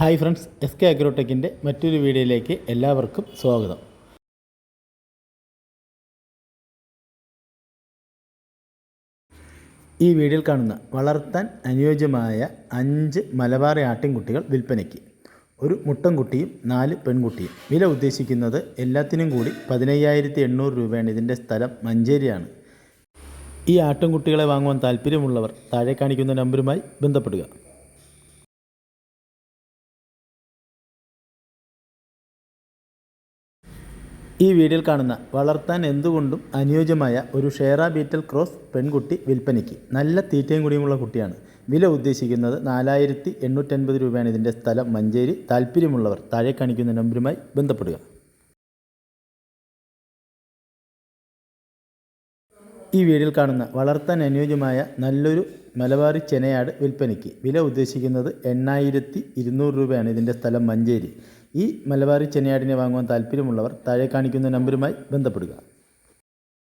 Hi friends S K അഗ്രോടെക്കിന്റെ മറ്റൊരു വീഡിയോയിലേക്ക് എല്ലാവർക്കും സ്വാഗതം. ഈ വീഡിയോയിൽ കാണുന്ന വളർത്താൻ അനുയോജ്യമായ അഞ്ച് മലബാറി ആട്ടിൻകുട്ടികൾ വിൽപ്പനയ്ക്ക്. ഒരു മുട്ടൻകുട്ടിയും നാല് പെൺകുട്ടിയും. വില ഉദ്ദേശിക്കുന്നത് എല്ലാത്തിനും കൂടി പതിനയ്യായിരത്തി എണ്ണൂറ് രൂപയാണ്. ഇതിന്റെ സ്ഥലം മഞ്ചേരിയാണ്. ഈ ആട്ടിൻകുട്ടികളെ വാങ്ങുവാൻ താല്പര്യമുള്ളവർ താഴെ കാണിക്കുന്ന നമ്പരുമായി ബന്ധപ്പെടുക. ഈ വീഡിയോയിൽ കാണുന്ന വളർത്താൻ എന്തുകൊണ്ടും അനുയോജ്യമായ ഒരു ഷേറ ബീറ്റൽ ക്രോസ് പെൺകുട്ടി വിൽപ്പനയ്ക്ക്. നല്ല തീറ്റയും കൂടിയുമുള്ള കുട്ടിയാണ്. വില ഉദ്ദേശിക്കുന്നത് നാലായിരത്തി എണ്ണൂറ്റൻപത് രൂപയാണ്. ഇതിന്റെ സ്ഥലം മഞ്ചേരി. താല്പര്യമുള്ളവർ താഴെ കാണിക്കുന്ന നമ്പരുമായി ബന്ധപ്പെടുക. ഈ വീഡിയോയിൽ കാണുന്ന വളർത്താൻ അനുയോജ്യമായ നല്ലൊരു മലബാറി ചെനയാട് വിൽപ്പനയ്ക്ക്. വില ഉദ്ദേശിക്കുന്നത് എണ്ണായിരത്തി ഇരുന്നൂറ് രൂപയാണ്. ഇതിന്റെ സ്ഥലം മഞ്ചേരി. ഈ മലബാറി ചെനയാടിനെ വാങ്ങുവാൻ താല്പര്യമുള്ളവർ താഴെ കാണിക്കുന്ന നമ്പറുമായി ബന്ധപ്പെടുക.